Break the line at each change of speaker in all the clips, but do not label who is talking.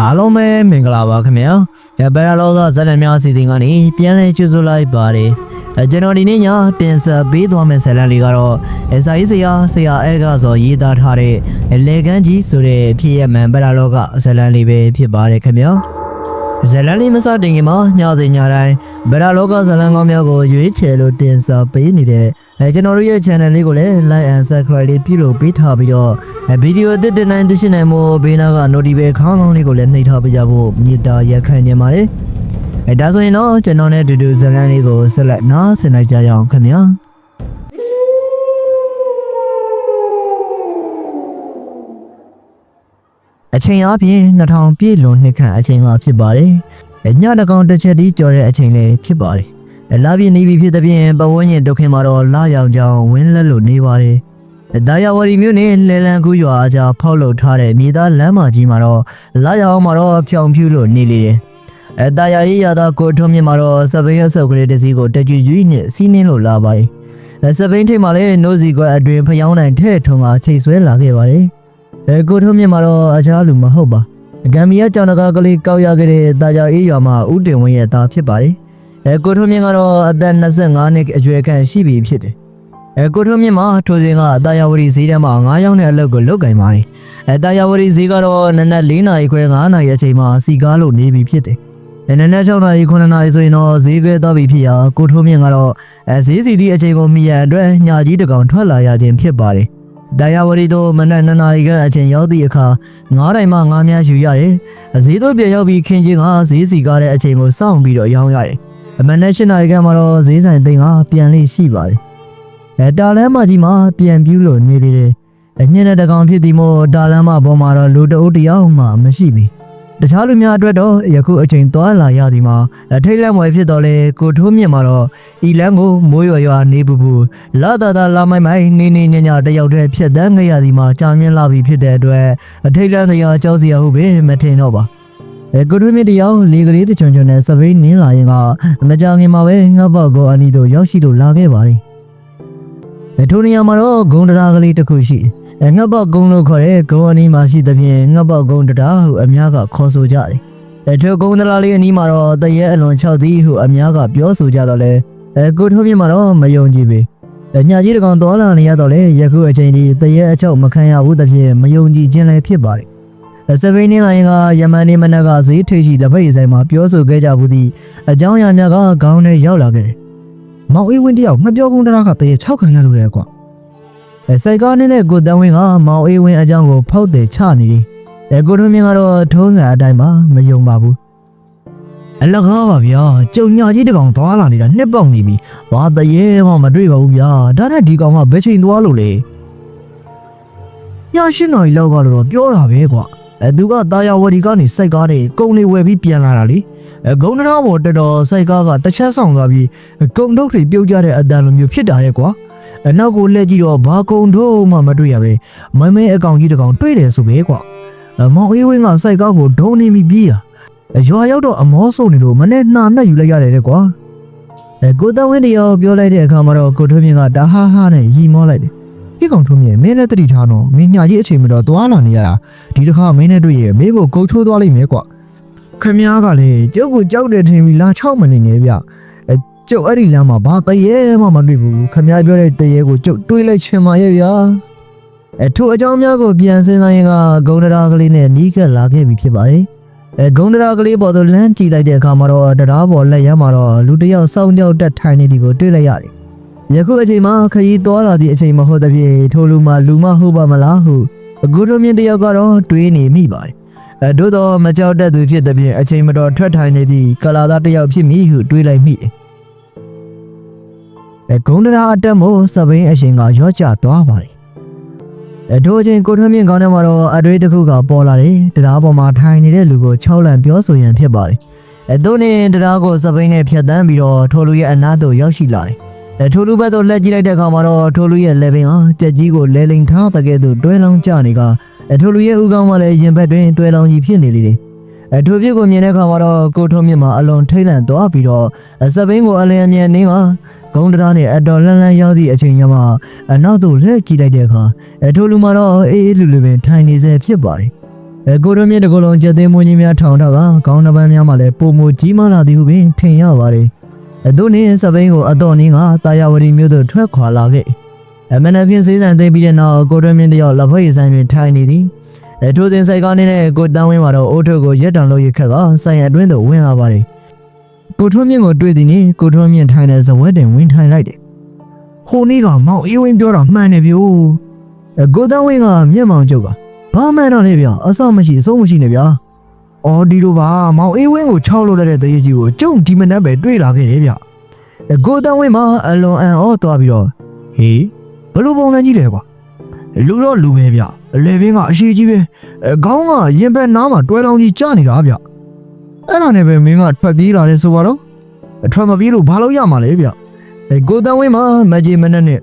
အားလုံးပဲမင်္ဂလာပါခင်ဗျာရပရလောကဇာတ်လမ်းများအစီအစဉ်ကနေပြန်လည်ကြိုဆိုလိုက်ပါတယ်အဲကျွန်တော်ဒီနေ့ညတင်ဆက်ပေးသွားမယ့်ဇာတ်လမ်းလေးကတော့အစာရေးစရာဆရာအဲကဆိုရေးသားထားတဲ့လေကန်းကြီးဆိုတဲ့ဖြစ်ရမှန်ပရလောကဇာတ်လမ်းလေးပဲဖြစ်ပါတယ်ခင်ဗျာ ဇာတ်လမ်းလေးမစတင်ခင်မှာညစဉ်ညတိုင်းဗရလောကဇာတ်လမ်းကောင်းများကိုရွေးချယ်လို့တင်ဆက်ပေးနေတဲ့အဲကျွန်တော်တို့ရဲ့ channel လေးကိုလည်း like and subscribe လေးပြုလုပ်ပေးထားပြီးတော့အဲဗီဒီယိုအသစ်တင်တိုင်းသိရှိနိုင်မှုဘေးနားက notification ခေါင်းလောင်းလေးကိုလည်းနှိပ်ထားပေးကြဖို့မြေတားရက်ခံနေပါတယ်အဲဒါဆိုရင်တော့ကျွန်တော်နဲ့အတူတူဇာတ်လမ်းလေးကိုဆက်လက်နားဆင်လိုက်ကြရအောင်ခင်ဗျာ အချိန်အားဖြင့်2000ပြည့်လွန်နှစ်ခန့်အချိန်ကဖြစ်ပါတယ်။ညတကောင်တစ်ချက်တည်းကြော်တဲ့အချိန်လေးဖြစ်ပါတယ်။လာပြင်းနေပြီဖြစ်တဲ့ဖြင့်ပဝန်းကျင်ဒုက္ခမှာတော့လာရောင်ကြောင်ဝင်းလက်လို့နေပါတယ်။ဒါရဝရီမျိုးနဲ့လဲလန်ကူးရွာအကြားဖောက်လုပ်ထားတဲ့မြေသားလမ်းမကြီးမှာတော့လာရောင်မှာတော့ဖြောင်ဖြူးလို့နေလေတယ်။အဲတာယာရေးရတာကိုထုံးမြင့်မှာတော့စပိန်ရဆုပ်ကလေးတစ်စီးကိုတက်ကြွရွေးနဲ့စီးနှင်းလို့လာပါတယ်။အဲစပိန်ထိပ်မှာလည်းနိုးစီကွက်အတွင်ဖျောင်းနိုင်ထဲ့ထုံကချိတ်ဆွဲလာခဲ့ပါတယ်။ အဲကိုထုံးမြင့်မှာတော့အခြားလူမဟုတ်ပါ။ဂမ်ဘီယာကြောင်တကာကလေးကောက်ရခဲ့တဲ့တာယာအေးရွာမှာဦးတင်ဝင်းရဲ့သားဖြစ်ပါတယ်။အဲကိုထုံးမြင့်ကတော့အသက်25နှစ်အရွယ်ခန့်ရှိပြီဖြစ်တယ်။အဲကိုထုံးမြင့်မှာထိုစဉ်ကအတာယာဝရီဈေးထဲမှာ9ရောက်တဲ့အလုပ်ကိုလုပ်ကင်ပါတယ်။အဲတာယာဝရီဈေးကတော့နနက်4နာရီခွဲ9နာရီအချိန်မှာစီကားလို့နေပြီဖြစ်တယ်။အဲနနက်6နာရီ9နာရီဆိုရင်တော့ဈေးကွဲသွားပြီဖြစ်ရာကိုထုံးမြင့်ကတော့အဲဈေးစီသည့်အချိန်ကိုမြည်ရန်အတွက်ညကြီးတစ်ကောင်ထွက်လာရခြင်းဖြစ်ပါတယ်။ တာယာဝရီတို့မနက်2နာရီကအချိန်ရောက်သည့်အခါ9တိုင်မှ9များယူရတယ်။ဈေးတို့ပြန်ရောက်ပြီးခင်းချင်းကဈေးစီကားတဲ့အချိန်ကိုစောင့်ပြီးတော့ရောင်းရတယ်။အမနက်၈နာရီကမှတော့ဈေးဆိုင်သိန်းကပြန်လေးရှိပါတယ်။အဲတာလမ်းမကြီးမှာပြန်ပြူးလို့နေသေးတယ်။အညင်းတဲ့တကောင်ဖြစ်သည်မို့တာလမ်းမပေါ်မှာတော့လူတအုပ်တယောက်မှမရှိပြီ။ တခြားလူများအတွက်တော့ယခုအချိန်သွားလာရသည်မှာအထိတ်လန့်မွယ်ဖြစ်တော့လေကိုထိုးမြင့်မှာတော့ဤလန်းကိုမိုးရွာရွာနေပူပူလာတာတာလာမိုင်မိုင်နေနေညညတယောက်တည်းဖြတ်တန်းခဲ့ရသည်မှာကြာမြင့်လာပြီဖြစ်တဲ့အတွက်အထိတ်လန့်တရားကြောက်စရာဟုတ်ပဲမထင်တော့ပါအဲကိုထွေးမြင့်တယောက်လေကလေးတချွန်ချွန်နဲ့စပိန်နင်းလာရင်ကမကြခင်မှာပဲငှက်ပေါက်ကိုအနီတို့ရောက်ရှိလို့လာခဲ့ပါလိမ့်အဲ ထိုနေရာမှာတော့ဂုံတရာကလေးတစ်ခုရှိအဲငှက်ပေါက်ဂုံလို့ခေါ်တဲ့ဂုံအနီးမှာရှိသဖြင့်ငှက်ပေါက်ဂုံတရာဟုအများကခေါ်ဆိုကြတယ်အဲထိုဂုံတရာလေးအနီးမှာတော့တရဲအလွန်6သီးဟုအများကပြောဆိုကြတော့လဲအဲကိုထွေးမြင့်မှာတော့မယုံကြည်ပေအညာကြီးတကောင်တော်လာနေရတော့လေယခုအချိန်ဒီတရဲအချုပ်မခံရဘူးသဖြင့်မယုံကြည်ခြင်းလည်းဖြစ်ပါတယ်။စပိန်နေလိုင်းကယမန်နေမနက်ကဈေးထိပ်ရှိလက်ဖက်ရည်ဆိုင်မှာပြောဆိုခဲ့ကြဘူးသည့်အကြောင်းအရာများကခေါင်းထဲရောက်လာခဲ့တယ်။ မောင်အေးဝင်းတယောက်မပြောကုန်တရာကတရဲ6ခံရလို့လေကွာ။အဲစိုက်ကားနေတဲ့ကိုတန်းဝင်းကမောင်အေးဝင်းအကြောင်းကိုဖောက်တယ်ချနေတယ်။အဲကိုထွန်းမြင့်ကတော့ထုံးစံအတိုင်းပါမယုံပါဘူး။အလကားပါဗျာကြုံညာကြီးတကောင်သွားလာနေတာနှစ်ပေါက်နေပြီ။ဘာတရေမှမတွေ့ပါဘူးဗျာ။ဒါနဲ့ဒီကောင်ကဘယ်ချိန်သွားလို့လဲ။ညရှင်းတော်ကြီးလောက်ကတော့ပြောတာပဲကွာ။ အဲသူကတာယာဝတီကနေစိုက်ကားနေကုံနေဝယ်ပြီးပြန်လာတာလေ။အဲဂုံနထောပေါ်တက်တော့စိုက်ကားကတစ်ချက်ဆောင်သွားပြီးကုံတုတ်တွေပြုတ်ကြတဲ့အတန်လိုမျိုးဖြစ်တာရဲ့ကွာ။အနောက်ကိုလှည့်ကြည့်တော့ဘာကုံတော့မှမတွေ့ရပဲ။မမဲအကောင်ကြီးတကောင်တွေ့တယ်ဆိုပဲကွာ။အမောင်အေးဝင်းကစိုက်ကားကိုဒုံနေပြီးပြေးတာ။ရွာရောက်တော့အမောဆုံနေလို့မနဲ့နှာနဲ့ယူလိုက်ရတယ်တဲ့ကွာအဲကိုတဝင်းတယောက်ပြောလိုက်တဲ့အခါမှာတော့ကိုထွန်းမြင့်ကဒါဟာဟာနဲ့ရီမောလိုက်တယ် ဒီကောင်ထွန်းမြင့်မင်းနဲ့တတိထားတော့မင်းညာကြီးအချိန်မတော်သွားလာနေရတာဒီတစ်ခါမင်းနဲ့တွေ့ရင်မင်းကိုကုတ်ချိုးသွားလိမ့်မယ်ကွာခမ ्या ကလည်းကျုပ်ကိုကြောက်တယ်ထင်ပြီးလာ6မိနစ်နေဗျအဲကျုပ်အဲ့ဒီလမ်းမှာဘာတရေမှမတွေ့ဘူးခမ ्या ပြောတဲ့တရေကိုကျုပ်တွေးလိုက်ချင်ပါရဲ့ဗျာအဲထိုအကြောင်းများကိုပြန်စဉ်းစားရင်ကဂုံဒရာကလေးနဲ့နီးကပ်လာခဲ့ပြီဖြစ်ပါတယ်အဲဂုံဒရာကလေးပေါ်သို့လမ်းကြည့်လိုက်တဲ့အခါမှာတော့တရားပေါ်လက်ရမ်းမှာတော့လူတစ်ယောက်စောင်းကြောက်တက်ထိုင်နေဒီကိုတွေ့လိုက်ရတယ်။ ယခုအချိန်မှာခရီးသွားလာသည့်အချိန်မဟုတ်သဖြင့်ထိုလူမှလူမဟုတ်ပါမလားဟုအကူတို့မြင့်တစ်ယောက်ကတော့တွေးနေမိပါတယ်။အဲတို့တော့မကြောက်တတ်သူဖြစ်သဖြင့်အချိန်မတော်ထွက်ထိုင်နေသည့်ကလာသားတစ်ယောက်ဖြစ်မိဟုတွေးလိုက်မိတယ်။အဲဂုံဒရာအတက်မို့စပိန်အရှင်ကရော့ကျသွားပါတယ်အထိုးချင်းကိုထွန်းမြင့်ကောင်းထဲမှာတော့အတွေ့တစ်ခုကပေါ်လာတယ်တရားပေါ်မှာထိုင်နေတဲ့လူကို6လန့်ပြောဆိုရန်ဖြစ်ပါတယ်အဲသူနဲ့တရားကိုစပိန်နဲ့ဖြတ်တန်းပြီးတော့ထိုလူရဲ့အနားသို့ရောက်ရှိလာတယ်အဲ ထိုလူဘက်သို့လှည့်ကြည့်လိုက်တဲ့အခါမှာတော့ထိုလူရဲ့လက်ပင်ဟာကြက်ကြီးကိုလဲလိန်ထားတဲ့ကဲ့သို့တွဲလောင်းကျနေကအထိုလူရဲ့ဥကောင်းမှလည်းရင်ဘက်တွင်တွဲလောင်းကြီးဖြစ်နေလေတယ်အထိုပြစ်ကိုမြင်တဲ့အခါမှာတော့ကိုထွန်းမြင့်မှာအလွန်ထိတ်လန့်သွားပြီးတော့စပိန်ကိုအလင်းအမြန်နေမှာဂုံတရာနဲ့အတော်လန်းလန်းရောက်သည့်အချိန်ညမှာအနောက်သို့လှည့်ကြည့်လိုက်တဲ့အခါအထိုလူမှာတော့အေးအေးလူလူပင်ထိုင်နေစေဖြစ်ပါတယ်အဲကိုရမြင့်တကလုံးကျက်သိမ်းမွင်းကြီးများထောင်ထောက်ကခေါင်းနှပန်းများမှလည်းပုံမကြီးမားလာသည်ဟုပင်ထင်ရပါတယ်အ သူနှင့်စပိန်ကိုအတော်နည်းကတာယာဝတီမြို့သို့ထွက်ခွာလာခဲ့အမနက်ဖြင့်စေးစံသိမ်းပြီးတဲ့နောက်ကိုရမြင့်တယောက်လက်ဖက်ရည်ဆိုင်တွင်ထိုင်နေသည်အထိုစဉ်ဆိုင်ကားနေတဲ့ကိုတန်းဝင်းမှာတော့အိုးထုတ်ကိုရက်တောင်လို့ရခက်ကဆိုင်အတွင်းသို့ဝင်လာပါတယ်ကိုထွန်းမြင့်ကိုတွေ့သည်နှင့်ကိုထွန်းမြင့်ထိုင်တဲ့ဇဝက်တင်ဝင်ထိုင်လိုက်တယ်ဟိုနေ့ကမောင်အေးဝင်းပြောတာမှန်တယ်ဗျို့အကိုတန်းဝင်းကမျက်မှောင်ကျုပ်ကဘာမှန်တော့လေဗျအဆောက်မရှိအဆုံးမရှိနေဗျာ။ အော်ဒီလိုပါမောင်အေးဝင်းကို6လို့တဲ့တရေကြီးကိုကျုံဒီမနက်ပဲတွေ့လာခဲ့တယ်ဗျ။အကိုတန်းဝင်းမှာအလွန်အံ့ဩသွားပြီးတော့ဟေးဘလို့ပုံစံကြီးလဲကွာ။လူတော့လူပဲဗျ။အလေဘင်းကအရှိကြီးပဲ။အခေါင်းကရင်ဘက်နားမှာတွဲတောင်းကြီးကျနေတာဗျ။အဲ့ဒါနဲ့ပဲမင်းကထွက်ပြေးလာတယ်ဆိုပါတော့။အထွက်မပြေးလို့ဘာလို့ရမှာလဲဗျ။အဲကိုတန်းဝင်းမှာမကြီးမနဲ့နဲ့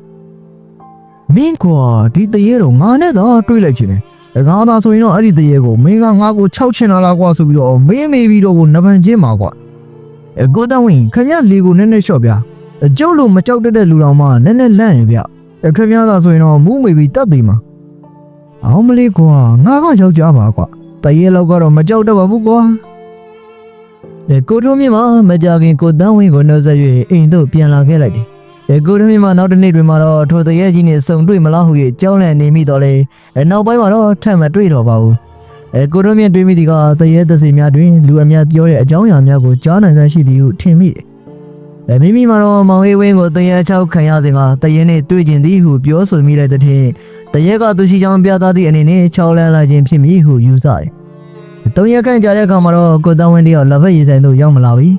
မင်းကွာဒီတရေတော့ငါနဲ့တော့တွေ့လိုက်ချင်တယ် ငါသာဆိုရင်တော့အဲ့ဒီတရေကိုမင်းကငါ့ကို၆ချင်လာလားကွာဆိုပြီးတော့မင်းမေးပြီးတော့ကိုနဗန်ချင်းမှာကွာအကိုတန်းဝင်ခမရလေကိုနည်းနည်းလျှော့ပြအကျုပ်လိုမကြောက်တတ်တဲ့လူတော်မှနည်းနည်းလန့်ရင်ဗျအခမရသာဆိုရင်တော့မူးမေပြီးတတ်သေးမှာအောင်မလေးကွာငါကယောက်ျားပါကွာတရေလောက်ကတော့မကြောက်တတ်ပါဘူးကွာအဲကိုထုံးမြင့်မှာမကြခင်ကိုတန်းဝင်ကိုနှုတ်ဆက်၍အိမ်သို့ပြန်လာခဲ့လိုက်တယ် အဲကိုထုံးမြင့်မှာနောက်တစ်နေ့တွင်မှာတော့ထိုတရေကြီးနဲ့စုံတွေ့မလားဟု၍ကြောင်းလန့်နေမိတော့လေအဲနောက်ပိုင်းမှာတော့ထပ်မတွေ့တော့ပါဘူးအဲကိုတို့မြင့်တွေးမိသည်ကတရေသစီများတွင်လူအများပြောတဲ့အကြောင်းအရာများကိုကြားနိုင်စွမ်းရှိသည်ဟုထင်မိတယ်အဲမိမိမှာတော့မောင်အေးဝင်းကိုတရေချောက်ခံရစဉ်ကတရေနဲ့တွေ့ကျင်သည်ဟုပြောဆိုမိလိုက်တဲ့ထင်တရေကသူရှိချောင်းပြသသည့်အနေနဲ့ချောင်းလန်းလာခြင်းဖြစ်မည်ဟုယူဆတယ်တုံရက်ခန့်ကြာတဲ့အခါမှာတော့ကိုတန်းဝင်းတယောက်လက်ဖက်ရည်ဆိုင်သို့ရောက်မလာပြီ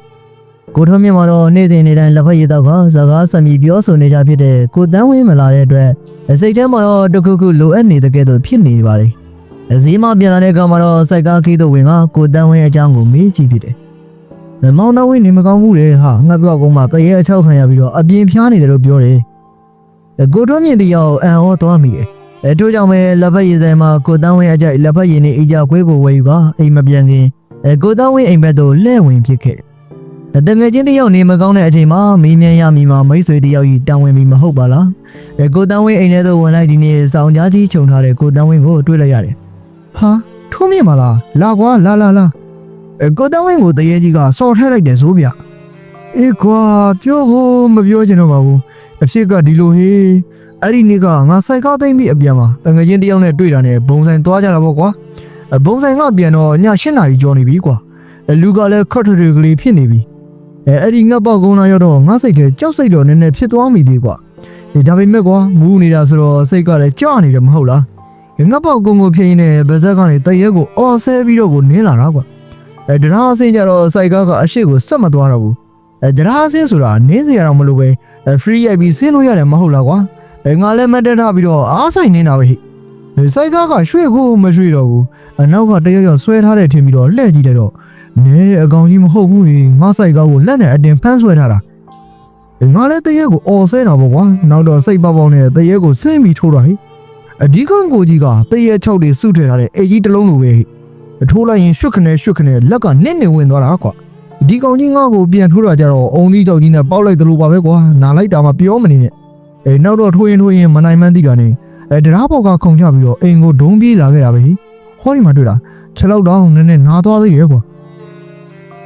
ကိုထွန်းမြင့်မှာတော့နေ့စဉ်နေ့တိုင်းလက်ဖက်ရည်တော့ကစကားဆံမီပြောဆိုနေကြဖြစ်တဲ့ကိုတန်းဝင်းမလာတဲ့အတွက်အစိတ်ထဲမှာတော့တခုခုလိုအပ်နေတဲ့ကဲ့သို့ဖြစ်နေပါတယ်။အစည်းမပြန်လာတဲ့အခါမှာတော့စိုက်ကားခီးသို့ဝင်ကကိုတန်းဝင်းအကြောင်းကိုမေးကြည့်ဖြစ်တယ်။မောင်တန်းဝင်းနေမကောင်းဘူးလေဟာငါပြောကုန်းမှာတရေအချောက်ခံရပြီးတော့အပြင်းဖျားနေတယ်လို့ပြောတယ်။ကိုထွန်းမြင့်တယောက်အံ့ဩသွားမိတယ်။အဲထို့ကြောင့်ပဲလက်ဖက်ရည်ဆိုင်မှာကိုတန်းဝင်းအကြိုက်လက်ဖက်ရည်နဲ့အိကြခွေးကိုဝယ်ယူကအိမ်မပြန်ခင်အဲကိုတန်းဝင်းအိမ်ဘက်သို့လှည့်ဝင်ဖြစ်ခဲ့တယ်။အ တငယ်ချင်းတယောက်နေမကောင်းတဲ့အချိန်မှာမင်းမြန်ရမိမှာမိတ်ဆွေတယောက်ကြီးတောင်းဝင်ပြီးမဟုတ်ပါလား။အဲကိုတန်းဝင်းအိမ်ထဲသို့ဝင်လိုက်ဒီနေ့စောင်းကြားကြီးခြုံထားတဲ့ကိုတန်းဝင်းကိုတွေ့လိုက်ရတယ်။ဟာထုံးမြင့်မလားလာကွာလာလာလာအဲကိုတန်းဝင်းကိုတရေကြီးကစော်ထဲလိုက်တယ်ဆိုဗျ။အေးကွာပြောဖို့မပြောချင်တော့ပါဘူး။အဖြစ်ကဒီလိုဟေးအဲ့ဒီနေ့ကငါစိုက်ကားသိမ့်ပြီးအပြန်မှာတငယ်ချင်းတယောက်နဲ့တွေ့တာနဲ့ဘုံဆိုင်သွားကြတာပေါ့ကွာ။အဘုံဆိုင်ကပြန်တော့ည၈နာရီကျော်နေပြီကွာ။အလူကလည်းခတ်ထထကလေးဖြစ်နေပြီ။ အဲအဲ့ဒီငတ်ပေါက်ကုန်းလာရောက်တော့ငါစိတ်ထဲကြောက်စိတ်တော့နည်းနည်းဖြစ်သွားမိသေးကွာဒီဒါပေမဲ့ကွာမူးနေတာဆိုတော့စိတ်ကလည်းကြောက်နေတယ်မဟုတ်လားဒီငတ်ပေါက်ကုန်းကိုဖြစ်ရင်းနဲ့ဗဇက်ကနေတရက်ကိုအော်ဆဲပြီးတော့ကိုနင်းလာတာကွာအဲဒရာအစင်းကြတော့စိုက်ကားကအရှိကိုဆက်မသွားတော့ဘူးအဲဒရာအစင်းဆိုတာနင်းစရာတော့မလိုပဲအဲ free ရိုက်ပြီးဆင်းလို့ရတယ်မဟုတ်လားကွာအဲငါလည်းမတက်ထားပြီးတော့အားဆိုင်နေတာပဲဟိအဲ စိုက်ကားကရွှေ့ကိုမရွှေ့တော့ဘူးအနောက်ကတရက်ရက်ဆွဲထားတဲ့ထင်ပြီးတော့လှည့်ကြည့်တယ်တော့နဲတဲ့အကောင်ကြီးမဟုတ်ဘူးလေငါစိုက်ကောက်ကိုလက်နဲ့အတင်ဖမ်းဆွဲထားတာအေးငါလည်းတရက်ကိုအော်ဆဲတာပေါ့ကွာနောက်တော့စိတ်ပေါက်ပေါက်နဲ့တရက်ကိုဆင်းပြီးထိုးတာဟိအဒီကောင်ကိုကြီးကတရက်၆တွေစုထည့်ထားတဲ့အေကြီးတစ်လုံးလိုပဲဟိအထိုးလိုက်ရင်ရွှတ်ခနဲ့ရွှတ်ခနဲ့လက်ကနစ်နေဝင်သွားတာကွာဒီကောင်ကြီးငါ့ကိုပြန်ထိုးတာကြတော့အုံသီးကြောက်ကြီးနဲ့ပေါက်လိုက်တယ်လို့ပါပဲကွာနာလိုက်တာမှပြောမနေနဲ့အေးနောက်တော့ထိုးရင်ထိုးရင်မနိုင်မှန်းသိတာနဲ့ အဲဒရားပေါက်ကခုန်ချပြီးတော့အိမ်ကိုဒုံးပြေးလာခဲ့တာပဲဟိဟောဒီမှာတွေ့တာခြေလောက်တော့နည်းနည်းနာသွားသေးတယ်ကွာ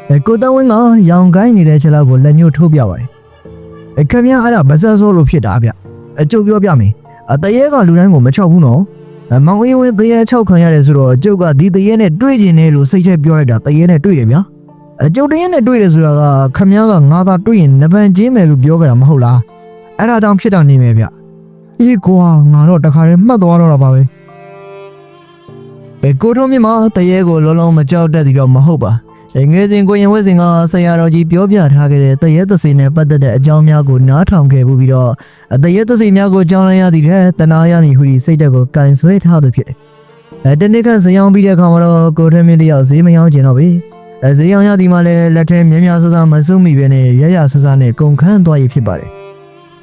အဲကိုတန်းဝင်းကရောင်ကိုင်းနေတဲ့ခြေလောက်ကိုလက်ညှိုးထိုးပြပါတယ်။အဲခင်ဗျားအဲ့ဒါဗဇက်ဆိုးလို့ဖြစ်တာဗျ။အကျုပ်ပြောပြမယ်။အတရေကလူတိုင်းကိုမချောက်ဘူးနော်။အမောင်အေးဝင်းတရေချောက်ခံရတယ်ဆိုတော့အကျုပ်ကဒီတရေနဲ့တွေ့ကျင်တယ်လို့စိတ်ထဲပြောလိုက်တာတရေနဲ့တွေ့တယ်ဗျာ။အကျုပ်တရေနဲ့တွေ့တယ်ဆိုတာကခင်ဗျားကငါသာတွေ့ရင်နဗန်ချင်းမယ်လို့ပြောကြတာမဟုတ်လား။အဲ့ဒါကြောင့်ဖြစ်တာနေမယ်ဗျ။ အေးကွာငါတော့တခါတည်းမှတ်သွားတော့တာပါပဲ။အဲကိုထုံးမြင့်မှာတရေကိုလုံးလုံးမကြောက်တတ်သည်တော့မဟုတ်ပါ။ငယ်စဉ်ကိုရင်ဝဲစဉ်ကဆရာတော်ကြီးပြောပြထားခဲ့တဲ့တရေသစီနဲ့ပတ်သက်တဲ့အကြောင်းများကိုနားထောင်ခဲ့ပြီးတော့တရေသစီများကိုကြောင်းလန်းရသည့်တဲ့တနာရနေဟူဒီစိတ်တက်ကိုကန်ဆွဲထားသူဖြစ်တယ်။အဲတနေ့ကဇေယောင်းပြီးတဲ့အခါမှာတော့ကိုထမင်းတယောက်ဈေးမယောင်းကျင်တော့ပြီ။အဲဈေးယောင်းရသည်မှာလည်းလက်ထဲမြင်းများဆဆမစုမိပဲနဲ့ရရဆဆနဲ့ကုန်ခန်းသွားရဖြစ်ပါတယ်။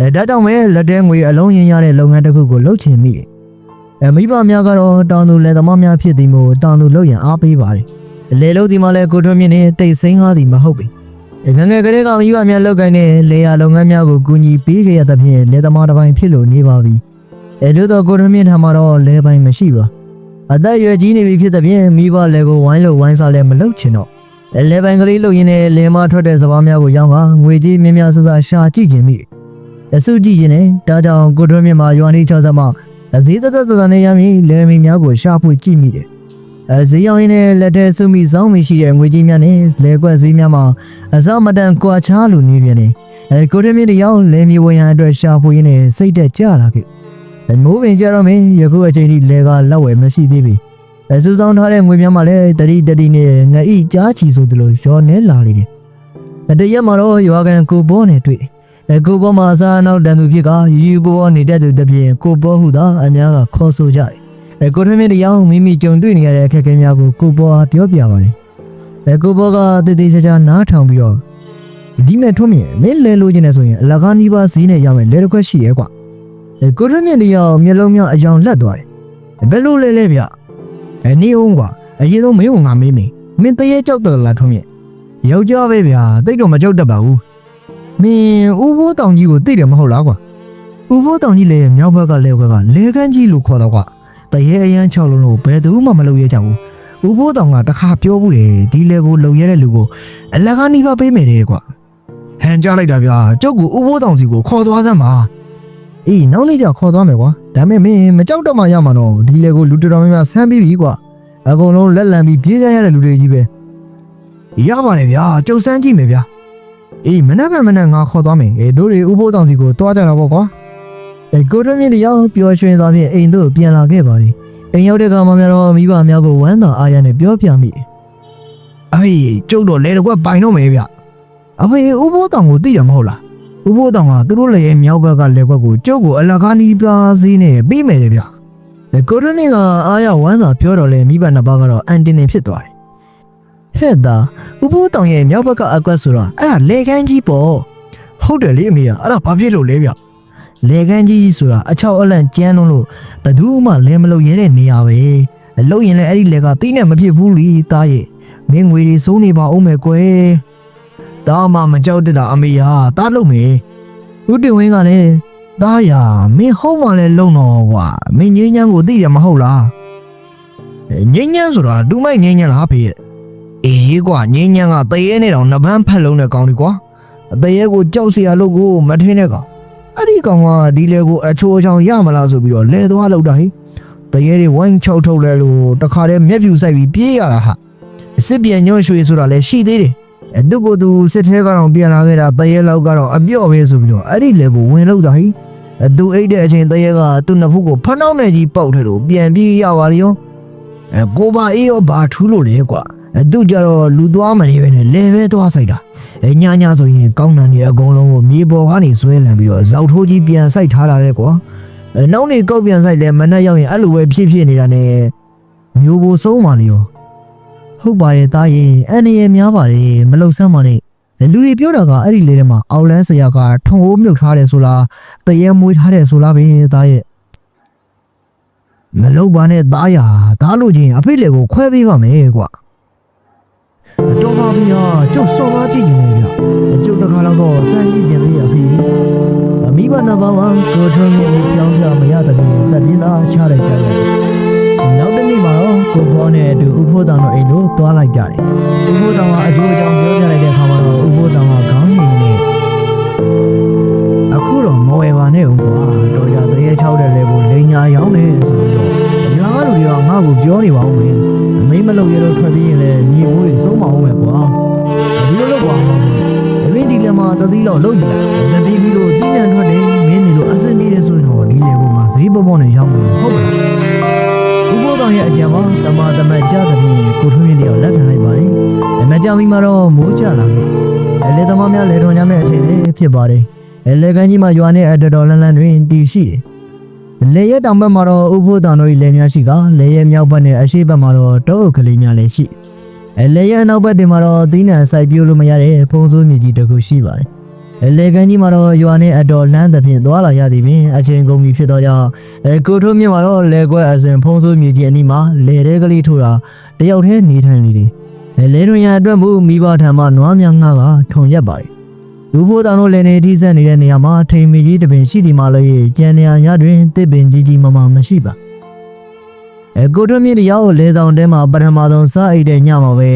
အဲဒါကြောင့်ပဲလက်ထဲငွေအလုံးရင်ရတဲ့လုပ်ငန်းတစ်ခုကိုလုပ်ချင်မိတယ်။အဲမိဘများကတော့တောင်သူလယ်သမားများဖြစ်သည်မို့တောင်သူလုပ်ရန်အားပေးပါတယ်။လေလုံးဒီမှာလဲကိုထွန်းမြင့်နဲ့တိတ်စိမ့်ကားသည်မဟုတ်ပြီငငယ်ကလေးကမိဘများလောက်ကိုင်းတဲ့လေယာလုပ်ငန်းများကိုကူညီပေးခဲ့ရတဲ့ဖြင့်လေသမားတစ်ပိုင်းဖြစ်လို့နေပါပြီအဲတို့တော့ကိုထွန်းမြင့်ထံမှာတော့လဲပိုင်းမရှိပါအသက်အရွယ်ကြီးနေပြီဖြစ်တဲ့ဖြင့်မိဘလည်းကိုဝိုင်းလို့ဝိုင်းစားလည်းမလုပ်ချင်တော့လေပိုင်ကလေးလုပ်ရင်းနဲ့လင်မထွက်တဲ့စပားများကိုရောင်းကငွေကြီးများများဆဆရှာကြည့်ခြင်းမိတယ် အစုကြည့်ခြင်းနဲ့ဒါကြောင့်ကိုထွန်းမြင့်မှာရွာနေချောင်းစမအစည်းသက်သက်သက်နဲ့ရမီလေမီများကိုရှာဖွေကြည့်မိတယ်အစည်းရောင်းရင်းနဲ့လက်ထဲစုမိဆောင်မိရှိတဲ့ငွေကြီးများနဲ့လေကွက်စည်းများမှာအစမတန်ကွာချားလိုနေပြန်တယ်အဲကိုထွန်းမြင့်တယောက်လေမီဝင်ရန်အတွက်ရှာဖွေရင်းနဲ့စိတ်တက်ကြလာခဲ့အမိုးပင်ကြတော့မင်းယခုအချိန်ထိလေကလောက်ဝယ်မရှိသေးပြီအစူဆောင်ထားတဲ့ငွေများမှလည်းတတိတတိနဲ့ငအိကြားချီဆိုသလိုရောနေလာလေတယ်အတရက်မှာတော့ရွာကန်ကိုဘောနဲ့တွေ့တယ်အ ကိုဘောမှာအစားအနောက်တန်သူဖြစ်ကယူဘောနေတဲ့သူတစ်ပြင်းကိုဘောဟုသာအများကခေါ်ဆိုကြတယ်အကိုထမင်းတရားမိမိကြုံတွေ့နေရတဲ့အခက်အခဲများကိုကိုဘောကပြောပြပါတယ်အကိုဘောကတည်တည်ချာချာနားထောင်ပြီးတော့ဒီမဲ့ထွန်းမြင်မင်းလဲလို့ခြင်းနဲ့ဆိုရင်အလကားနီးပါးဈေးနဲ့ရမယ်လဲတစ်ခွက်ရှိရဲကွာအကိုထမင်းတရားမျက်လုံးများအယောင်လက်သွားတယ်ဘယ်လိုလဲလဲဗျအဲနေအောင်ကွာအရင်ဆုံးမင်းကငါမေးမေးမင်းတရေကြောက်တယ်လားထွန်းမြင်ယောက်ျားပဲဗျာတိတ်တော့မကြောက်တတ်ပါဘူး မင်းဦးဘိုးတောင်ကြီးကိုသိတယ်မဟုတ်လားကွာဦးဘိုးတောင်ကြီးလည်းမြောက်ဘက်ကလဲဘက်ကလဲကန်းကြီးလို့ခေါ်တော့ကွာတရေအရန်6လုံးလို့ဘယ်သူမှမလုပ်ရကြဘူးဦးဘိုးတောင်ကတခါပြောဘူးလေဒီလေကိုလုံရတဲ့လူကိုအလကားနီးပါပေးမယ်တဲ့ကွာဟန်ကြလိုက်တာဗျာကျုပ်ကဦးဘိုးတောင်စီကိုခေါ်သွားစမ်းပါအေးနောက်နေ့ကျခေါ်သွားမယ်ကွာဒါမဲ့မင်းမကြောက်တော့မှရမှာတော့ဒီလေကိုလူတော်တော်များများဆမ်းပြီးပြီကွာအကုန်လုံးလက်လံပြီးပြေးကြရတဲ့လူတွေကြီးပဲရပါတယ်ဗျာကျုပ်စမ်းကြည့်မယ်ဗျာ အေးမနေ့ကမနေ့ငါခေါ်သွားမယ်အေးတို့တွေဥပိုးတောင်စီကိုတွားကြတာပေါ့ကွာအေးကိုရမြင့်တယောက်ပျော်ရွှင်စွာဖြင့်အိမ်သို့ပြန်လာခဲ့ပါသည်အိမ်ရောက်တဲ့ကမှများတော့မိဘများကိုဝမ်းသာအားရနဲ့ပြောပြမိတယ်အေးကျုပ်တော့လဲတော့ကွပိုင်တော့မယ်ဗျအဖေဥပိုးတောင်ကိုသိရမဟုတ်လားဥပိုးတောင်ကသူတို့လည်းရဲ့မြောက်ဘက်ကလက်ကွက်ကိုကျုပ်ကိုအလကားနီးပြားစည်းနဲ့ပြီးမယ်လေဗျအဲကိုရမြင့်ကအားရဝမ်းသာပြောတော့လဲမိဘနှစ်ပါးကတော့အန်တင်နေဖြစ်သွားတယ် ဟဲ့တာဥပိုးတောင်ရဲ့မြောက်ဘက်ကအကွက်ဆိုတော့အဲ့ဒါလေကန်းကြီးပေါ့ဟုတ်တယ်လေအမေကအဲ့ဒါဘာဖြစ်လို့လဲဗျလေကန်းကြီးဆိုတာအချောက်အလန့်ကျန်းလုံးလို့ဘယ်သူမှလဲမလို့ရဲတဲ့နေရာပဲအလို့ရင်လည်းအဲ့ဒီလေကတိနဲ့မဖြစ်ဘူးလीသားရဲ့မင်းငွေတွေစိုးနေပါအောင်မယ်ကွယ်ဒါမှမကြောက်တတ်တာအမေဟာတားလို့မေဦးတင်ဝင်းကလည်းသားရမင်းဟုတ်မှလည်းလုံတော့ကွာမင်းငင်းညမ်းကိုသိတယ်မဟုတ်လားငင်းညမ်းဆိုတာဒူမိုက်ငင်းညမ်းလားဖေရဲ့ အေးကွာငင်းညံကတရေနဲ့တော့နှပန်းဖက်လုံးနဲ့ကောင်းလေကွာအတရေကိုကြောက်စရာလို့ကိုမထင်းနဲ့ကောင်အဲ့ဒီကောင်ကဒီလေကိုအချိုးအချောင်းရမလားဆိုပြီးတော့လဲသွားလောက်တာဟိတရေတွေဝိုင်းချောက်ထုတ်လဲလို့တခါတည်းမျက်ဖြူဆိုင်ပြီးပြေးရတာဟာအစ်စ်ပြန်ညွန့်ရွှေဆိုတာလည်းရှိသေးတယ်အတုကိုသူစစ်ထဲကတော့ပြန်လာခဲ့တာတရေလောက်ကတော့အပြော့ပဲဆိုပြီးတော့အဲ့ဒီလေကိုဝင်လောက်တာဟိအသူအိတ်တဲ့အချိန်တရေကသူ့နှစ်ဖူးကိုဖနှောင်းနေကြီးပေါက်ထဲလို့ပြန်ပြေးရပါလေရောအဲကိုပါအေးရောဘာထူးလို့လဲကွာ သူကြတော့လူသွားမနေပဲနဲ့လဲပဲသွားဆိုင်တာအဲညညဆိုရင်ကောင်းနံနေအကုန်လုံးကိုမြေပေါ်ကနေဆွဲလန်ပြီးတော့ဇောက်ထိုးကြီးပြန်ဆိုင်ထားတာတဲ့ကွာအဲနောက်နေကောက်ပြန်ဆိုင်လဲမနှက်ရောက်ရင်အဲ့လိုပဲဖြစ်ဖြစ်နေတာနဲ့မျိုးဘိုဆုံးပါလေရောဟုတ်ပါရဲ့သားရင်အန်ရည်များပါတယ်မလုံဆန်းပါနဲ့အဲလူတွေပြောတာကအဲ့ဒီလေထဲမှာအောက်လန်းဆရာကထုံအိုးမြုပ်ထားတယ်ဆိုလားတရေမွေးထားတယ်ဆိုလားပဲသားရဲ့မလုံပါနဲ့သားရသားလို့ချင်းအဖေလေကိုခွဲပေးပါမယ်ကွာ တော်ပါဗျာကျုပ်စော်ကားကြည့်နေတယ်ဗျကျုပ်တစ်ခါတော့တော့စမ်းကြည့်နေသေးရဖေအမိဘနှစ်ပါးကကိုထွန်းမြင့်ကိုပြောင်းပြမရတဲ့ပြင်တပ်ပြင်းသားချလိုက်ကြရတယ်နောက်တစ်နေ့မှာတော့ကိုဘောနဲ့အတူဥဖိုးတောင်တို့အိမ်တို့သွားလိုက်ကြတယ်ဥဖိုးတောင်ကအကျိုးအကြောင်း ဖြစ်ပါတယ်အလေကန်းကြီးမှာရွာနဲ့အတော်တော်လန်းလန်းတွင်တည်ရှိတယ်လေရဲတောင်ဘက်မှာတော့ဥဖို့တောင်တို့၏လေများရှိကလေရဲမြောက်ဘက်နဲ့အရှေ့ဘက်မှာတော့တောအုပ်ကလေးများလည်းရှိအဲလေရဲနောက်ဘက်တွေမှာတော့သီးနှံစိုက်ပျိုးလို့မရတဲ့ဖုံးစိုးမြေကြီးတစ်ခုရှိပါတယ်အဲလေကန်ကြီးမှာတော့ရွာနဲ့အတော်လမ်းသဖြင့်သွားလာရသည်ပင်အချိန်ကုန်ပြီဖြစ်တော့ကြောင့်အဲကိုထိုးမြင့်မှာတော့လေကွက်အစဉ်ဖုံးစိုးမြေကြီးအနီးမှာလေရဲကလေးထိုးတာတယောက်တည်းနေထိုင်နေတယ်အဲလေတွင်ရအတွက်မူမိဘထံမှနွားများငှားကထုံရက်ပါတယ် လူဖို့တောင်တို့လည်းနေထိစက်နေတဲ့နေရာမှာထိန်မကြီးတပင်ရှိသည်မှလည်းကျန်နေရာများတွင်တစ်ပင်ကြီးကြီးမမမရှိပါအဲကိုထွန်းမြင့်တရားကိုလဲဆောင်တဲမှာပထမဆုံးစအိတ်တဲ့ညမှာပဲ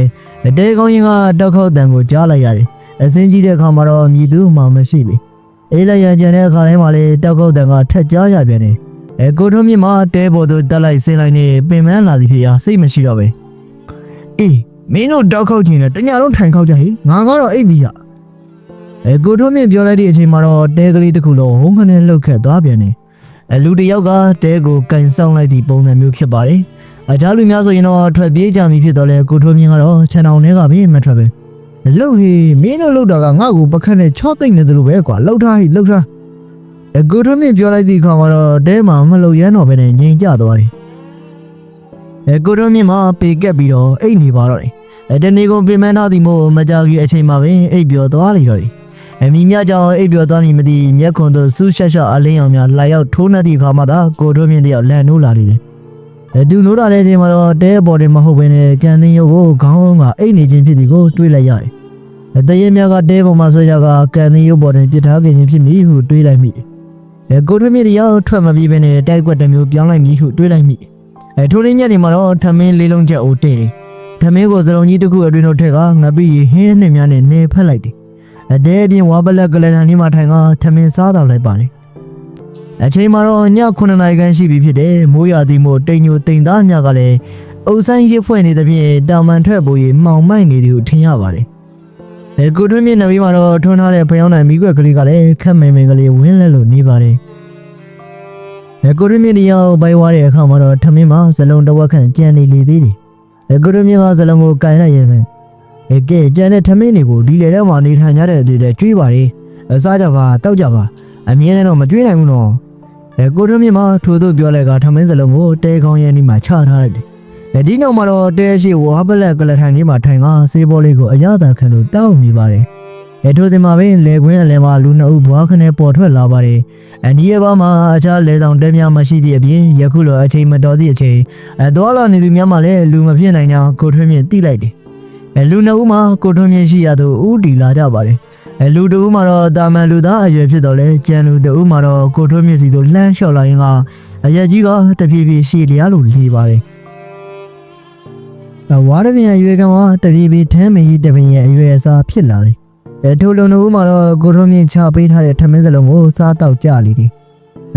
တဲကောင်းရင်ကတောက်ခေါက်တန်ကိုကြားလိုက်ရတယ်အစင်းကြီးတဲ့အခါမှာတော့မြည်သူမှမရှိလေအေးလိုက်ရကြတဲ့အခါတိုင်းမှာလေတောက်ခေါက်တန်ကထက်ကြားရပြန်တယ်အဲကိုထွန်းမြင့်မှာတဲပေါ်သို့တက်လိုက်ဆင်းလိုက်နေပင်မလာသည်ဖြစ်ရာစိတ်မရှိတော့ပဲအေးမင်းတို့တောက်ခေါက်ခြင်းနဲ့တညာလုံးထိုင်ခေါက်ကြဟိငါကတော့အိတ်ကြီးရ အဲကိုထွန်းမြင့်ပြောလိုက်တဲ့အချိန်မှာတော့တဲကလေးတစ်ခုလုံးဟုံးခနဲ့လှုပ်ခတ်သွားပြန်တယ်အလူတစ်ယောက်ကတဲကိုကန်ဆောင်လိုက်သည့်ပုံစံမျိုးဖြစ်ပါတယ်။အခြားလူများဆိုရင်တော့ထွက်ပြေးကြပြီဖြစ်တော့လေကိုထိုးမြင့်ကတော့ခြံအောင်ထဲကပဲမထွက်ပဲ။လှုပ်ဟေးမင်းတို့လှုပ်တာကငါ့ကိုပခတ်နဲ့ချော့သိမ့်နေတယ်လို့ပဲကွာလှုပ်ထားဟိလှုပ်ထား။အကိုထိုးမြင့်ပြောလိုက်သည့်အခါမှာတော့တဲမှာမလှုပ်ရမ်းတော့ပဲနဲ့ငြိမ်ကြသွားတယ်။အကိုထိုးမြင့်မှာပေကက်ပြီးတော့အိတ်နေပါတော့တယ်။အဲတနေ့ကုန်ပြင်မထားသည်မို့မကြောက်ကြီးအချိန်မှာပဲအိတ်ပြောသွားလိမ့်တော့တယ်။ အမိမြကြောင့်အိပ်ပျော်သွားမည်မသိမျက်ခွန်သို့ဆူးရှက်ရှက်အလင်းအောင်များလာရောက်ထိုးနှက်သည့်အခါမှသာကိုထွန်းမြင့်တယောက်လန်နိုးလာနေတယ်။အဲသူနိုးလာတဲ့အချိန်မှာတော့တဲပေါ်တင်မဟုတ်ဘဲနဲ့ကြံသိန်းရုပ်ကိုခေါင်းကအိတ်နေခြင်းဖြစ်သည်ကိုတွေးလိုက်ရတယ်။အဲတရေမြတ်ကတဲပေါ်မှာဆွဲကြကကန်သိန်းရုပ်ပေါ်တင်ပြစ်ထားခဲ့ခြင်းဖြစ်မည်ဟုတွေးလိုက်မိတယ်။အဲကိုထွန်းမြင့်တယောက်ထွက်မပြေးဘဲနဲ့တိုက်ကွက်တစ်မျိုးပြောင်းလိုက်မည်ဟုတွေးလိုက်မိတယ်။အဲထိုးရင်းညက်ဒီမှာတော့ထမင်းလေးလုံးချက်အိုတဲ့တယ်။ထမင်းကိုစလုံးကြီးတစ်ခုအတွင်းတို့ထက်ကငပိဟင်းနှစ်များနဲ့နေဖက်လိုက်တယ်။ အတဲအပြင်ဝါပလက်ကလန်လေးမှာထိုင်ကထမင်းစားတော့လိုက်ပါတယ်။အချိန်မှာတော့ည9နာရီခန့်ရှိပြီဖြစ်တယ်။မိုးရွာသည်မို့တိမ်ညိုတိမ်သားညကလည်းအုပ်ဆိုင်ရစ်ဖွဲ့နေတဲ့ဖြင့်တောင်ပန်ထွက်ပေါ်၍မှောင်မိုက်နေသည်ကိုထင်ရပါတယ်။အဲကိုထွန်းမြင့်နေပြီးမှတော့ထွန်းထားတဲ့ဖျောင်းနိုင်မိကွက်ကလေးကလည်းခက်မိန်မိန်ကလေးဝင်းလဲလို့နေပါတယ်။အဲကိုထွန်းမြင့်တရားကိုပိုက်ဝါတဲ့အခါမှာတော့ထမင်းမှာဇလုံးတစ်ဝက်ခန့်ကြံနေလေသေးတယ်။အဲကိုထွန်းမြင့်ကဇလုံးကိုကန်လိုက်ရင်ပဲ အဲကဲကျန်တဲ့ထမင်းတွေကိုဒီလေထဲမှာနေထိုင်ကြတဲ့တွေတဲ့ကျွေးပါလေအစားကြပါတောက်ကြပါအမြဲတမ်းတော့မကျွေးနိုင်ဘူးနော်အဲကိုထွန်းမြင့်မထိုးသူပြောလိုက်ကထမင်းစလုံးကိုတဲကောင်းရဲ့နေမှာချထားလိုက်တယ်အဲဒီနောက်မှာတော့တဲရှိဝါပလက်ကလထိုင်လေးမှာထိုင်ကဆေးဘောလေးကိုအရသာခံလို့တောက်နေပါတယ်အဲထိုဒီမှာပဲလေကွင်းအလဲမှာလူနှစ်ဦးဘွားခနဲ့ပေါ်ထွက်လာပါတယ်အနီးရဲ့ဘာမှာအခြားလေဆောင်တဲများမရှိသည့်အပြင်ယခုလိုအချိန်မတော်သည့်အချိန်အဲတော်လာနေသူများမှလည်းလူမဖြစ်နိုင်ကြောင်းကိုထွန်းမြင့်သိလိုက်တယ် အဲလူနှစ်ဦးမှာကိုထွန်းမြင့်ရှိရသူဦးတီလာကြပါတယ်အဲလူတစ်ဦးမှာတော့တာမန်လူသားအရွယ်ဖြစ်တော့လဲကျန်လူတစ်ဦးမှာတော့ကိုထွန်းမြင့်စီတို့လှမ်းလျှောက်လာရင်ကအရက်ကြီးကတဖြည်းဖြည်းရှည်လျားလို့လေပါတယ်အဝါရပြန်အရွယ်ကမှတဖြည်းဖြည်းထမ်းမကြီးတပင်ရဲ့အရွယ်အစားဖြစ်လာတယ်အဲထိုလူနှစ်ဦးမှာတော့ကိုထွန်းမြင့်ချပေးထားတဲ့ထမင်းစလုံးကိုစားတော့ကြလိမ့်တယ်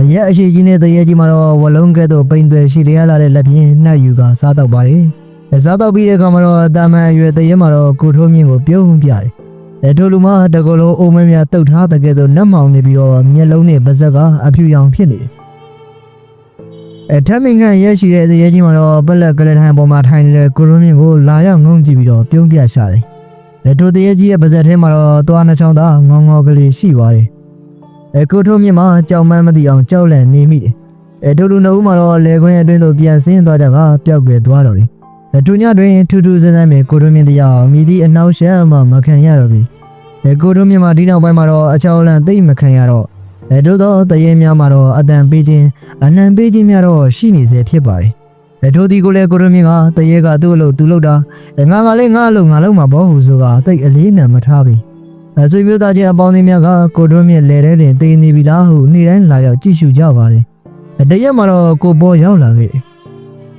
အရက်အရှိကြီးနဲ့တရက်ကြီးမှာတော့ဝလုံးကဲ့သို့ပိန်သွယ်ရှိလျားလာတဲ့လက်ဖြင့်နှက်ယူကစားတော့ပါတယ်။ စားတော့ပြီးတဲ့အခါမှာတော့တာမန်အရွယ်တရဲမှာတော့ကိုထိုးမြင့်ကိုပြုံးပြတယ်။အဲထိုလူမတကလုံးအုံမမြတုတ်ထားတဲ့ကဲဆိုနှက်မောင်နေပြီးတော့မျက်လုံးနဲ့ပါးစပ်ကအဖြူရောင်ဖြစ်နေတယ်။အဲထမင်းခန့်ရက်ရှိတဲ့တရဲကြီးမှာတော့ပလက်ကလေးထိုင်ပေါ်မှာထိုင်နေတဲ့ကိုထိုးမြင့်ကိုလာရောက်ငုံကြည့်ပြီးတော့ပြုံးပြရှာတယ်။အဲထိုတရဲကြီးရဲ့ပါးစပ်ထဲမှာတော့သွားနှချောင်းသားငေါငေါကလေးရှိပါတယ်။အဲကိုထိုးမြင့်မှာကြောင်မန်းမသိအောင်ကြောက်လန့်နေမိတယ်။အဲထိုလူနှုတ်မှာတော့လေခွင်းအတွင်းသို့ပြန်ဆင်းသွားကြကပျောက်ကွယ်သွားတော့တယ်။ အတူညတွင်ထူးထူးဆန်းဆန်းပဲကိုတို့မြင့်တရားမိသည့်အနောက်ရှက်မှမခံရတော့ပြီ။အဲကိုတို့မြင့်မှာဒီနောက်ပိုင်းမှာတော့အချောင်းလန့်သိမ့်မခံရတော့အဲတို့တော့တရေများမှာတော့အတန်ပေးခြင်းအနံပေးခြင်းများတော့ရှိနေစေဖြစ်ပါတယ်။အဲတို့ဒီကိုလည်းကိုတို့မြင့်ကတရေကသူ့အလုပ်သူ့လုပ်တာအဲငါကလည်းငါအလုပ်ငါလုပ်မှာပေါ့ဟုဆိုကတိတ်အလေးနံမထားပြီ။အဲဆွေမျိုးသားချင်းအပေါင်းအသင်းများကကိုတို့မြင့်လဲတဲ့တွင်တည်နေပြီလားဟုနေ့တိုင်းလာရောက်ကြည့်ရှုကြပါတယ်။အဲတရက်မှာတော့ကိုပေါ်ရောက်လာခဲ့တယ်။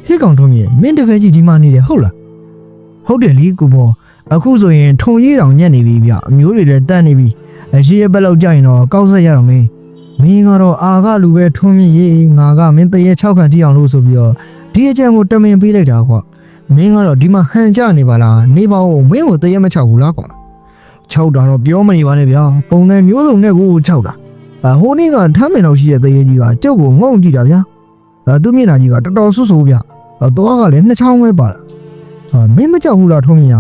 ဟေ့ကောင်ထုံးမြေမင်းတကယ်ကြီးဒီမှာနေတယ်ဟုတ်လားဟုတ်တယ်လीကိုဘောအခုဆိုရင်ထုံကြီးတောင်ညက်နေပြီဗျအမျိုးတွေလည်းတတ်နေပြီအရှိရဘက်လောက်ကြာရင်တော့ကောက်ဆက်ရတော့မင်းမင်းကတော့အာကလူပဲထုံးမြေရေးငါကမင်းတရေ6ခံတိအောင်လို့ဆိုပြီးတော့ဒီအကြံကိုတမင်ပေးလိုက်တာကွာမင်းကတော့ဒီမှာဟန်ကြနေပါလားနေပါဦးမင်းကိုတရေမချောက်ဘူးလားကွာချောက်တာတော့ပြောမနေပါနဲ့ဗျာပုံစံမျိုးစုံနဲ့ကိုချောက်တာအဟိုနေ့ကထမ်းမင်တော့ရှိတဲ့တရေကြီးကကျုပ်ကိုငုံကြည့်တာဗျာအဲ သူမျက်နှာကြီးကတော်တော်ဆူဆူဗျအတော့ကလည်းနှစ်ချောင်းပဲပါတာဟာမင်းမကြောက်ဘူးလားထုံးမြင်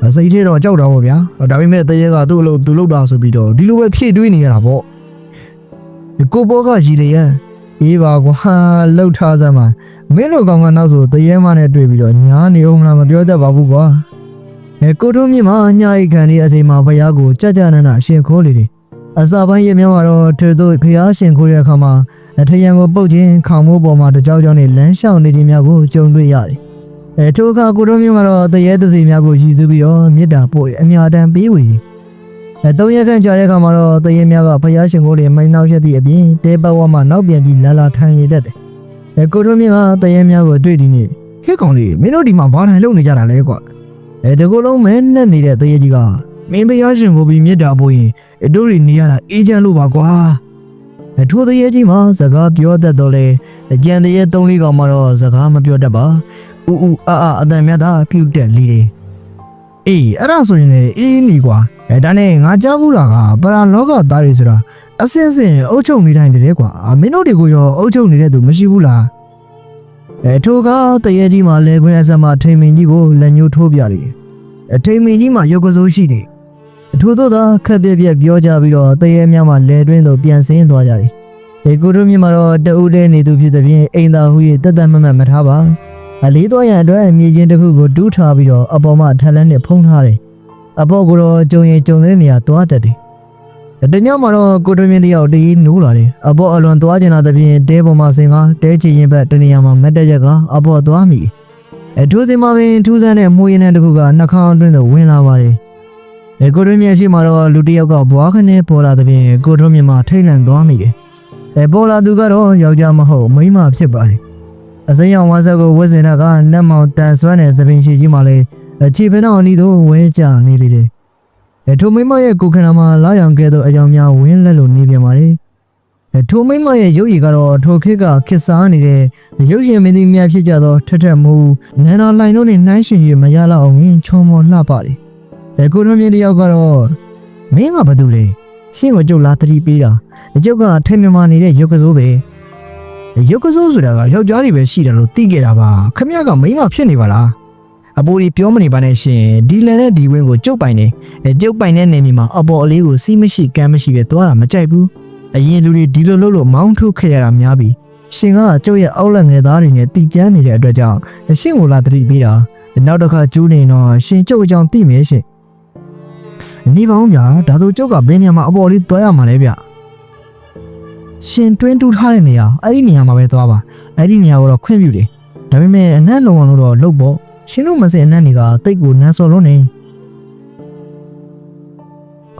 ဟာစိတ်ထဲတော့ကြောက်တာပေါ့ဗျာဒါပေမဲ့တရေကသူ့အလုပ်သူလုပ်တာဆိုပြီးတော့ဒီလိုပဲဖြည့်တွေးနေရတာပေါ့ဒီကိုဘောကကြီးလေရအေးပါကွာလှုပ်ထားစမ်းပါမင်းတို့ကောင်ကနောက်ဆိုတရေမနဲ့တွေ့ပြီးတော့ညားနေအောင်မလားမပြောတတ်ပါဘူးကွာအဲကိုထုံးမြင့်မှာညာအိတ်ခံနေအချိန်မှာဖယားကိုကြကြနနအရှင်ခိုးလေတယ် အစာပိုင်းရေမြောင်းကတော့ထေတို့ဖယားရှင်ခိုးတဲ့အခါမှာအထရန်ကိုပုတ်ခြင်းခေါင်မိုးပေါ်မှာတကြောက်ကြောက်နဲ့လမ်းလျှောက်နေခြင်းများကိုကြုံတွေ့ရတယ်။အဲထိုအခါကိုတို့မျိုးကတော့တရေတစီများကိုရည်စူးပြီးတော့မေတ္တာပို့ရအမြတမ်းပေးဝေတယ်။အဲသုံးရက်ခန့်ကြာတဲ့အခါမှာတော့တရေများကဖယားရှင်ကိုလေမိုင်းနောက်ရက်သည့်အပြင်တဲပတ်ဝါမှာနောက်ပြန်ကြည့်လာလာထိုင်နေတတ်တယ်။အဲကိုထွန်းမြင့်ကတရေများကိုတွေ့ဒီနေ့ဟဲ့ကောင်လေးမင်းတို့ဒီမှာဘာထိုင်လုပ်နေကြတာလဲကွာအဲတကူလုံးမဲနဲ့နေတဲ့တရေကြီးက မင်းဘုရားရှင်ကိုပြီးမြစ်တာပို့ရင်အတို့တွေနေရတာအေးချမ်းလို့ပါကွာအထိုးတရေကြီးမှာစကားပြောတတ်တော့လေအကြံတရေသုံးလေးကောင်မှတော့စကားမပြောတတ်ပါဥဥအာအာအတန်မြတ်တာပြုတ်တက်လေးတယ်အေးအဲ့ဒါဆိုရင်လေအေးနေကွာအဲဒါနဲ့ငါကြားဘူးတာကပရာလောကသားတွေဆိုတာအစင်းစင်းအုပ်ချုပ်နေတိုင်းတည်းကွာမင်းတို့တွေကိုရောအုပ်ချုပ်နေတဲ့သူမရှိဘူးလားအဲထိုကတရေကြီးမှာလေခွင်းအစမထိန်မင်းကြီးကိုလက်ညှိုးထိုးပြတယ်အထိန်မင်းကြီးမှာရုပ်ကစိုးရှိတယ် အထို့သောသာခက်ပြက်ပြက်ပြောကြပြီးတော့တရေများမှာလဲတွင်းသို့ပြန်ဆင်းသွားကြတယ်ဒီကိုတို့မြင်မှာတော့တဦးတည်းနေသူဖြစ်တဲ့ဖြင့်အိမ်သာဟူ၍တက်တက်မတ်မတ်မထားပါအလေးသွားရန်အတွက်မြေချင်းတစ်ခုကိုတူးထားပြီးတော့အပေါ်မှာထက်လန်းနဲ့ဖုံးထားတယ်အပေါ်ကတော့ကြုံရင်ကြုံတဲ့နေရာသွားတတ်တယ်တညမှာတော့ကိုတို့မြင်တယောက်တည်းနိုးလာတယ်အပေါ်အလွန်သွားကျင်လာတဲ့ဖြင့်တဲပေါ်မှာဆင်ကတဲချီရင်ဘက်တနေရာမှာမတ်တက်ရက်ကအပေါ်သွားမိအထူးစင်မှာပင်ထူးဆန်းတဲ့မှုရင်းတဲ့တစ်ခုကနှာခေါင်းအတွင်းသို့ဝင်လာပါတယ်အဲ ကိုတို့မြင်ရှိမှာတော့လူတစ်ယောက်ကဘွားခနဲ့ပေါ်လာတဲ့ဖြင့်ကိုတို့မြင်မှာထိတ်လန့်သွားမိတယ်အဲပေါ်လာသူကတော့ယောက်ျားမဟုတ်မိန်းမဖြစ်ပါတယ်အစိမ်းရောင်ဝါဆက်ကိုဝတ်စင်တာကနတ်မောင်တန်ဆွမ်းတဲ့သပင်ရှိကြီးမှလည်းအခြေပင်တော်အနီးသို့ဝဲကြနေလေတယ်အဲထိုမိန်းမရဲ့ကိုယ်ခန္ဓာမှာလာရောင်ကဲ့သို့အယောင်များဝင်းလက်လိုနေပြန်ပါတယ်အဲထိုမိန်းမရဲ့ရုပ်ရည်ကတော့ထိုခေတ်ကခစ်စားနေတဲ့ရုပ်ရှင်မင်းသမီးများဖြစ်ကြသောထက်ထက်မူနန္ဒာလိုင်တို့နဲ့နှိုင်းရှင်ရမရလောက်အောင်ရင်ချုံမောလှပါတယ် အဲကိုထွန်းမြင့်တယောက်ကတော့မင်းကဘာတူလဲရှင်းကိုကြုတ်လာတတိပေးတာအကျုပ်ကထိတ်မြမာနေတဲ့ရုပ်ကစိုးပဲရုပ်ကစိုးဆိုတာကယောက်ျားတွေပဲရှိတယ်လို့သိခဲ့တာပါခမရကမိန်းမဖြစ်နေပါလားအပိုးကြီးပြောမနေပါနဲ့ရှင်ဒီလန်နဲ့ဒီဝင်းကိုကျုပ်ပိုင်နေအဲကျုပ်ပိုင်တဲ့နေမြေမှာအပေါ်အလေးကိုစီးမရှိကမ်းမရှိပဲသွားတာမကြိုက်ဘူးအရင်လူတွေဒီလိုလုပ်လို့မောင်းထုတ်ခဲ့ရတာများပြီရှင်ကကျုပ်ရဲ့အောက်လက်ငယ်သားတွေနဲ့တီကျန်းနေတဲ့အတွက်ကြောင့်ရှင့်ကိုလာတတိပေးတာနောက်တစ်ခါကျူးနေတော့ရှင်ကျုပ်အကြောင်းသိမယ်ရှင် နေပါဦးဗျာဒါဆိုကျုပ်ကဘယ်နေရာမှာအပေါ်လေးသွားရမှာလဲဗျရှင်တွင်းတူးထားတဲ့နေရာအဲ့ဒီနေရာမှာပဲသွားပါအဲ့ဒီနေရာကိုတော့ခွင့်ပြုတယ်ဒါပေမဲ့အနက်လုံအောင်လို့တော့လုပ်ပေါ့ရှင်တို့မစင်အနက်တွေကတိတ်ကိုနန်းစော်လို့နေ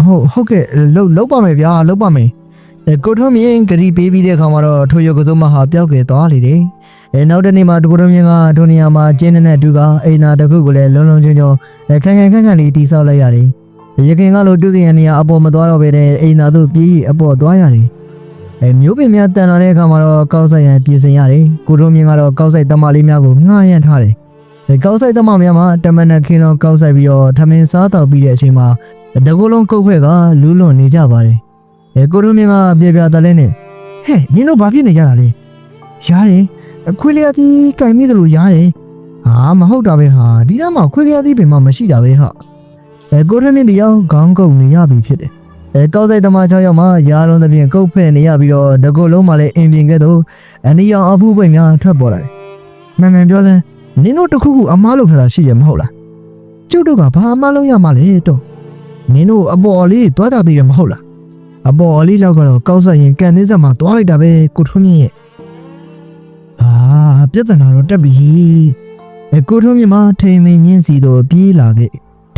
ဟုတ်ဟုတ်ကဲ့လုတ်လုတ်ပါမယ်ဗျာလုတ်ပါမယ်အဲကိုထွန်းမြင့်ဂရီပေးပြီးတဲ့အခါမှာတော့ထိုရုပ်ကစုံမဟာပျောက်ခဲ့သွားလေတယ်အဲနောက်တနေ့မှာကိုထွန်းမြင့်ကထိုနေရာမှာကျင်းနေတဲ့တူကအိမ်သာတစ်ခုကိုလည်းလုံးလုံးချုံချုံအဲခန်းခန်းခန်းခန်းလေးတီဆောက်လိုက်ရတယ် ရခင်ကလိုတူကရနေရာအပေါ်မသွားတော့ဘဲနဲ့အိမ်သာတို့ပြေးအပေါ်သွားရတယ်အဲမျိုးပင်များတန်လာတဲ့အခါမှာတော့ကောက်ဆိုင်ရန်ပြင်ဆင်ရတယ်ကိုထွန်းမြင့်ကတော့ကောက်ဆိုင်တမလေးများကိုငှားရမ်းထားတယ်အဲကောက်ဆိုင်တမများမှာတမန်နဲ့ခင်းတော့ကောက်ဆိုင်ပြီးတော့ထမင်းစားတော့ပြီးတဲ့အချိန်မှာတကူလုံးကုတ်ခွဲကလူးလွန်နေကြပါတယ်အဲကိုထွန်းမြင့်ကပြေပြတလဲနဲ့ဟဲ့မင်းတို့ဘာဖြစ်နေကြတာလဲရားတယ်အခွေလျာသီးကင်မိတယ်လို့ရားတယ်ဟာမဟုတ်တာပဲဟာဒီနားမှာခွေလျာသီးပင်မမရှိတာပဲဟာ အဲကိုထွန်းမြင့်တယောက်ခေါင်းကုတ်နေရပြီဖြစ်တယ်အဲကောက်ဆိုင်သမား6ယောက်မှရာလုံးသဖြင့်ကုတ်ဖဲ့နေရပြီးတော့တကုတ်လုံးမှလည်းအင်ပြင်ကဲ့သို့အနီရောင်အဖူးပွင့်များထွက်ပေါ်လာတယ်မှန်မှန်ပြောစမ်းနင်တို့တစ်ခုခုအမားလုပ်ထားတာရှိရမဟုတ်လားကျုပ်တို့ကဘာအမားလုပ်ရမှာလဲတော့နင်တို့အပေါ်လေးသွားတာသေးတယ်မဟုတ်လားအပေါ်အလေးလောက်ကတော့ကောက်ဆိုင်ရင်ကန်သေးစက်မှာသွားလိုက်တာပဲကိုထွန်းမြင့်ရဲ့ဟာပြဿနာတော့တက်ပြီအဲကိုထွန်းမြင့်မှာထိန်မင်းညင်းစီတို့ပြေးလာခဲ့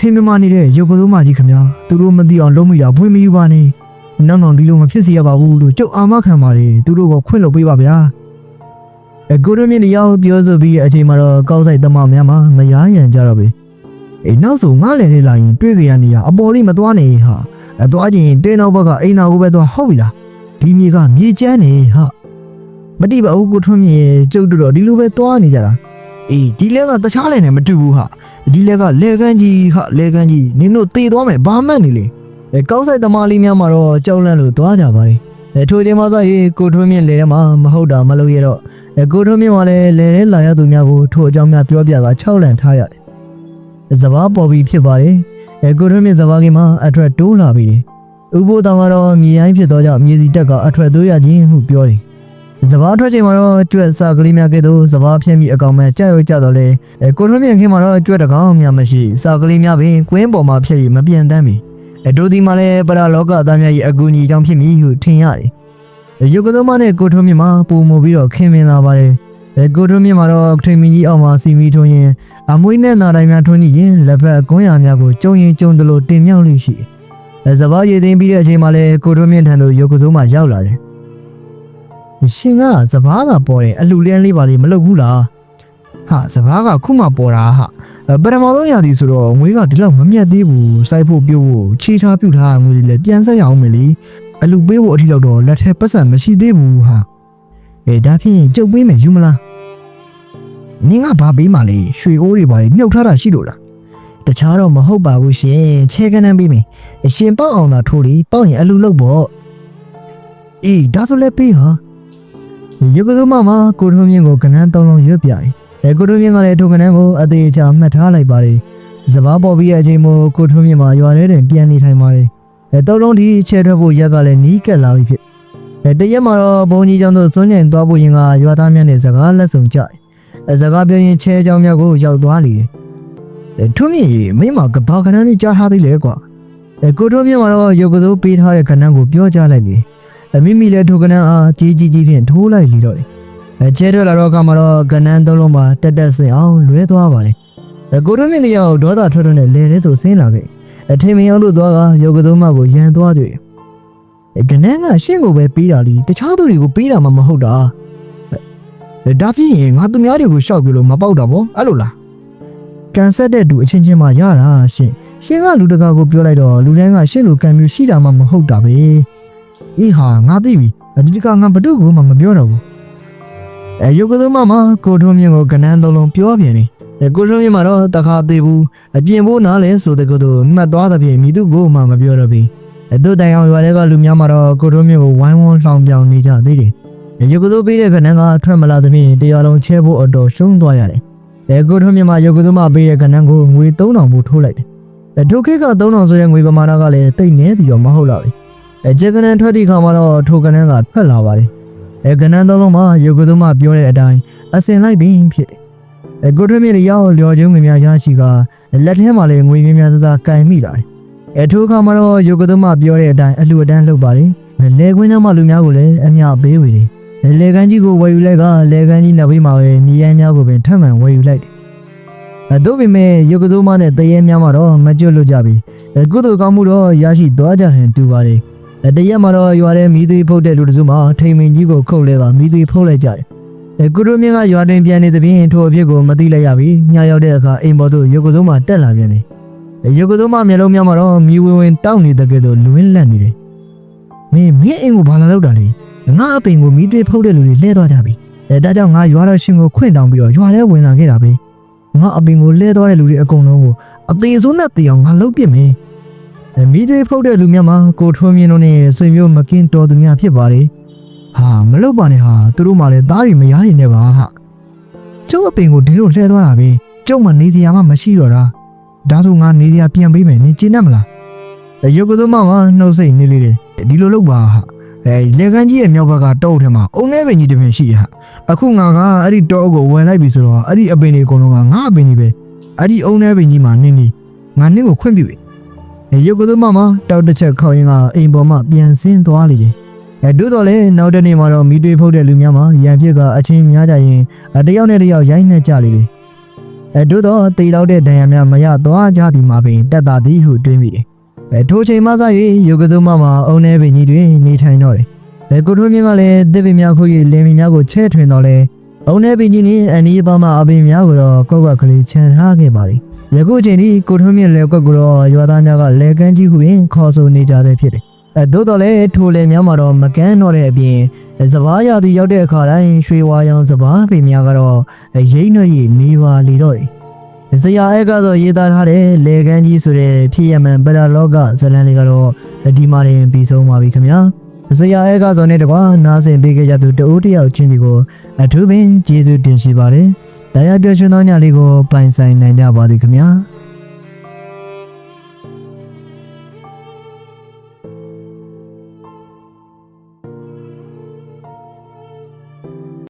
ထိန်မမနေတဲ့ရုပ်ကလေးမကြီးခမညာသူတို့မသိအောင်လုံးမိတာဖွင့်မယူပါနဲ့နောက်နောက်ဒီလိုမဖြစ်စေရပါဘူးလို့ကြုတ်အာမခံပါတယ်သူတို့ကခွင့်လို့ပေးပါဗျာအကိုရမင်းရောက်ပြောဆိုပြီးအချိန်မှာတော့ကောက်ဆိုင်တမများမှာမရားရန်ကြတော့ပြီအေးနောက်ဆုံးငားလေလေးလာရင်တွေ့ကြရနေရအပေါ်လေးမသွားနေဟာအသွားချင်းတင်းနောက်ဘက်ကအိမ်သာကိုပဲသွားဟုတ်ပြီလားဒီမြေကမြေကျန်းနေဟာမတိပါဘူးကိုထွန်းမြေကျုပ်တို့တော့ဒီလိုပဲသွားနေကြတာ အေးဒီလဲကတခြားလဲနဲ့မတူဘူးဟာဒီလဲကလေကန်းကြီးဟာလေကန်းကြီးနင်တို့တေသွားမယ်ဘာမှတ်နေလေအဲကောက်ဆိုင်သမားလေးများမှာတော့ကြောက်လန့်လို့သွားကြပါတယ်အဲထိုချိန်မှာဆိုရင်ကိုထွန်းမြင့်လေထဲမှာမဟုတ်တာမလုပ်ရတော့အဲကိုထွန်းမြင့်ကလည်းလေထဲလာရသူများကိုထိုအကြောင်းများပြောပြတာ၆လန့်ထားရတယ်။စဘာပေါ်ပြီးဖြစ်ပါတယ်။အဲကိုထွန်းမြင့်စဘာကင်းမှာအထွက်တိုးလာပြီတယ်။ဥပိုးတောင်ကတော့မြေရိုင်းဖြစ်တော့ကြောင့်မြေစီတက်ကအထွက်သွေးရခြင်းဟုပြောတယ်။ စဘာထွက်ချိန်မှာတော့ကျွတ်စာကလေးများကဲ့သို့စဘာဖြင်းပြီးအကောင်မဲ့ကြောက်ရွံ့ကြတော့လေအဲကိုထွန်းမြင့်ခင်းမှာတော့ကျွတ်တကောင်များမရှိစာကလေးများပင်ကွင်းပေါ်မှာဖြစ်ပြီးမပြန့်တမ်းပြီ။အဲဒိုဒီမှာလည်းပရလောကအသားများရဲ့အကူအညီကြောင့်ဖြစ်မည်ဟုထင်ရတယ်။ရုပ်ကသောမနဲ့ကိုထွန်းမြင့်မှာပုံမူပြီးတော့ခင်မင်လာပါတယ်။အဲကိုထွန်းမြင့်မှာတော့ထိန်မင်းကြီးအောက်မှာစီမီထွန်းရင်အမွေးနဲ့နာတိုင်းများထွန်းကြည့်ရင်လက်ဖက်ကွန်းရများကိုကျုံရင်ကျုံတယ်လို့တင်မြောက်လိမ့်ရှိတယ်။အဲစဘာရည်သိမ်းပြီးတဲ့အချိန်မှာလဲကိုထွန်းမြင့်ထံသို့ရုပ်ကသောမရောက်လာတယ်။ ရှင်ကစပားကပေါ်တယ်အလှလန်းလေးပါလေမလုပ်ဘူးလားဟာစပားကခုမှပေါ်တာဟာအဲပထမဆုံးရာသီဆိုတော့ငွေကဒီလောက်မမြတ်သေးဘူးစိုက်ဖို့ပြုတ်ဖို့ချေထားပြုတ်ထားငွေတွေလည်းပြန်ဆက်ရအောင်မယ်လေအလှပေးဖို့အထီလောက်တော့လက်ထဲပတ်စံမရှိသေးဘူးဟာအဲဒါဖြင့်ကြုတ်ပေးမယ်ယူမလားနင်းကဘာပေးမှလဲရွှေအိုးတွေပါလေမြုပ်ထားတာရှိလို့လားတခြားတော့မဟုတ်ပါဘူးရှင်ချဲကန်းနှမ်းပေးမယ်အရှင်ပေါက်အောင်သာထိုးလီပေါက်ရင်အလှလုပ်ပေါ့အေးဒါဆိုလည်းပေးဟာ ရုပ်ကစုမမှာကိုထုံးမြင့်ကိုကနန်းသုံးလုံးရွတ်ပြတယ်။အဲကိုထုံးမြင့်ကလည်းထိုကနန်းကိုအသေးအချာမှတ်ထားလိုက်ပါတယ်။စပားပေါ်ပြီးတဲ့အချိန်မို့ကိုထုံးမြင့်မှာရွာထဲတွင်ပြန်နေထိုင်ပါတယ်။အဲသုံးလုံးဒီချဲထွက်ဖို့ရက်ကလည်းနီးကပ်လာပြီဖြစ်။အဲတရက်မှာတော့ဘုံကြီးကျောင်းသို့စွန့်ညင်သွားဖို့ရင်ကရွာသားများနဲ့စကားလက်ဆောင်ကြတယ်။အဲစကားပြောရင်ချဲကျောင်းများကိုရောက်သွားလေတယ်။အဲထုံးမြင့်ကြီးမင်းမကဘာကနန်းလေးကြားထားသေးလဲကွာ။အဲကိုထုံးမြင့်မှာတော့ရုပ်ကစုပေးထားတဲ့ကနန်းကိုပြောကြလိုက်တယ်။ အမိမိလည်းထိုကနန်းအားကြီးကြီးကြီးဖြင့်ထိုးလိုက်လီတော့တယ်။အဲကျဲထွက်လာတော့ကမှတော့ကနန်းသုံးလုံးမှာတက်တက်ဆင်အောင်လွဲသွားပါတယ်။အကိုတို့မြင့်တရားကိုဒေါသထွက်ထွက်နဲ့လဲလဲဆိုဆင်းလာခဲ့။အထိန်မရောက်လို့သွားကရုပ်ကသုံးမကိုရန်သွားတွေ့။အဲကနန်းကရှင့်ကိုပဲပေးတာလीတခြားသူတွေကိုပေးတာမှမဟုတ်တာ။အဲဒါဖြစ်ရင်ငါသူများတွေကိုရှောက်ပြလို့မပေါက်တာပေါ့အဲ့လိုလား။ကန်ဆက်တဲ့သူအချင်းချင်းမှရတာရှင့်။ရှင့်ကလူတကာကိုပြောလိုက်တော့လူတိုင်းကရှင့်လိုကံမျိုးရှိတာမှမဟုတ်တာပဲ။ အေးဟာငါသိပြီအဒီတကငါဘဒုကိုမှမပြောတော့ဘူးအဲယုတ်ကသမမကိုထုံးမြင့်ကိုကနန်းသုံးလုံးပြောပြန်နေအဲကိုထုံးမြင့်မှာတော့တခါသေးဘူးအပြင်ဖို့နားလဲဆိုတဲ့ကတော့မှတ်သွားသဖြင့်မိသူကိုမှမပြောတော့ဘူးအဲတို့တိုင်အောင်ရွာတွေကလူများမှာတော့ကိုထုံးမြင့်ကိုဝိုင်းဝန်းလှောင်ပြောင်နေကြသေးတယ်အဲယုတ်ကသမပေးတဲ့ကနန်းကထွက်မလာသဖြင့်တရားလုံးချဲဖို့အတော်ရှုံးသွားရတယ်အဲကိုထုံးမြင့်မှာယုတ်ကသမပေးတဲ့ကနန်းကိုငွေ3000ဘူးထိုးလိုက်တယ်အဲဒုက္ခက3000ဆိုတဲ့ငွေပမာဏကလည်းတိတ်နေသည်တော့မဟုတ်တော့ဘူး အဲဂျက်ကနန်ထွက်ဒီခါမှာတော့ထိုကနန်ကထွက်လာပါတယ်အဲကနန်သုံးလုံးမှာယုတ်ကသုမပြောတဲ့အတိုင်းအစင်လိုက်ပြီးဖြစ်တယ်အဲကိုထွေးမြင့်ရောက်လျော်ကျုံငွေများရရှိကလက်ထဲမှာလည်းငွေများများစစကင်မိလာတယ်အဲထိုခါမှာတော့ယုတ်ကသုမပြောတဲ့အတိုင်းအလှူအတန်းလုပ်ပါတယ်လေကွင်းထဲမှာလူများကိုလည်းအမျှပေးဝေတယ်လေကန်းကြီးကိုဝယ်ယူလိုက်ကလေကန်းကြီးနောက်ဘေးမှာပဲညီရိုင်းများကိုပင်ထပ်မံဝယ်ယူလိုက်တယ်အဲတို့ပေမဲ့ယုတ်ကသုမနဲ့တရေများမှာတော့မကျွတ်လွတ်ကြပြီအဲကုသိုလ်ကောင်းမှုတော့ရရှိသွားကြဟန်တူပါတယ်။ တရက်မှာတော့ရွာထဲမီးသွေးဖုတ်တဲ့လူတစုမှထိန်မင်းကြီးကိုခုတ်လဲကမီးသွေးဖုတ်လိုက်ကြတယ်။အဲကုရုမြင့်ကရွာတွင်ပြန်နေသဖြင့်ထိုအဖြစ်ကိုမသိလိုက်ရပြီ။ညရောက်တဲ့အခါအိမ်ပေါ်သို့ရုပ်ကစုံမှတက်လာပြန်တယ်။အဲရုပ်ကစုံမှမျက်လုံးများမှာတော့မီးဝင်းဝင်းတောက်နေတဲ့ကဲ့သို့လွင်းလန့်နေတယ်။မင်းမင်းအိမ်ကိုဘာလာလောက်တာလဲ။ငါအပင်ကိုမီးသွေးဖုတ်တဲ့လူတွေလဲသွားကြပြီ။အဲဒါကြောင့်ငါရွာတော်ရှင်ကိုခွင့်တောင်းပြီးတော့ရွာထဲဝင်လာခဲ့တာပဲ။ငါအပင်ကိုလဲသွားတဲ့လူတွေအကုန်လုံးကိုအသေးဆုံးနဲ့တေအောင်ငါလုပ်ပြစ်မယ်။အ မီတွေဖုတ်တဲ့လူများမှာကိုထွန်းမြင့်တို့နဲ့ဆွေမျိုးမကင်းတော်သူများဖြစ်ပါတယ်။ဟာမလုပ်ပါနဲ့ဟာသူတို့မှလည်းသားတွေမရနေနဲ့ပါဟာ။ကျုပ်အပင်ကိုဒီလိုလှဲသွားတာပဲ။ကျုပ်မှနေစရာမှမရှိတော့တာ။ဒါဆိုငါနေစရာပြန်ပေးမယ်နင်ကျင်းတတ်မလား။အယုတ်ကသမမှာနှုတ်စိတ်နေလေတယ်။ဒီလိုလုပ်ပါဟာ။အဲလေကန်းကြီးရဲ့မြောက်ဘက်ကတောအုပ်ထဲမှာအုံနဲ့ပင်ကြီးတစ်ပင်ရှိတယ်ဟာ။အခုငါကအဲ့ဒီတောအုပ်ကိုဝင်လိုက်ပြီဆိုတော့အဲ့ဒီအပင်တွေအကုန်လုံးကငါအပင်ကြီးပဲ။အဲ့ဒီအုံနဲ့ပင်ကြီးမှာနင်းနေငါနင်းကိုခွင့်ပြုတယ် ရုပ်ကသမမတောက်တစ်ချက်ခေါင်းရင်ကအိမ်ပေါ်မှပြန်ဆင်းသွားလေတယ်။အဲတို့တော့လေနောက်တစ်နေ့မှာတော့မိတွေးဖုတ်တဲ့လူများမှာရန်ဖြစ်ကအချင်းများကြရင်အတယောက်နဲ့တယောက်ရိုင်းနှက်ကြလေတယ်။အဲတို့တော့တေလောက်တဲ့ဒဏ်ရာများမရသွားကြသည်မှာပင်တက်တာသည်ဟုတွေးမိတယ်။အဲထိုချိန်မှစ၍ရုပ်ကသမမအုံနေပင်ကြီးတွင်နေထိုင်တော့တယ်။အဲကိုထွန်းမြင့်ကလည်းတစ်ပင်များခု၍လင်းပင်များကိုချဲထွင်တော့လေအုံနေပင်ကြီးနှင့်အနီးပါမှအပင်များကိုတော့ကောက်ကက်ကလေးချန်ထားခဲ့ပါသည်။ ယခုချိန်ထိကိုထွန်းမြင့်လဲကွက်ကိုတော့ရွာသားများကလဲကန်းကြီးဟုပင်ခေါ်ဆိုနေကြသေးဖြစ်တယ်။အဲသို့တော်လည်းထိုလဲများမှာတော့မကန်းတော့တဲ့အပြင်စပားရသည်ရောက်တဲ့အခါတိုင်းရွှေဝါရောင်စပားပေများကတော့ရိမ့်နှွေ့နေပါလေတော့တယ်။ဇရာအဲကတော့ရေးသားထားတဲ့လဲကန်းကြီးဆိုတဲ့ဖြစ်ရမှန်ပရာလောကဇလန်လေးကတော့ဒီမှာရင်ပြီးဆုံးပါပြီခင်ဗျာ။ဇရာအဲကဆိုတဲ့တကွာနားဆင်ပေးခဲ့ကြသူတအိုးတယောက်ချင်းဒီကိုအထူးပင်ကျေးဇူးတင်ရှိပါတယ်။ တရားပြောရှင်သောညလေးကိုပိုင်ဆိုင်နိုင်ကြပါသည်ခင်ဗျာ။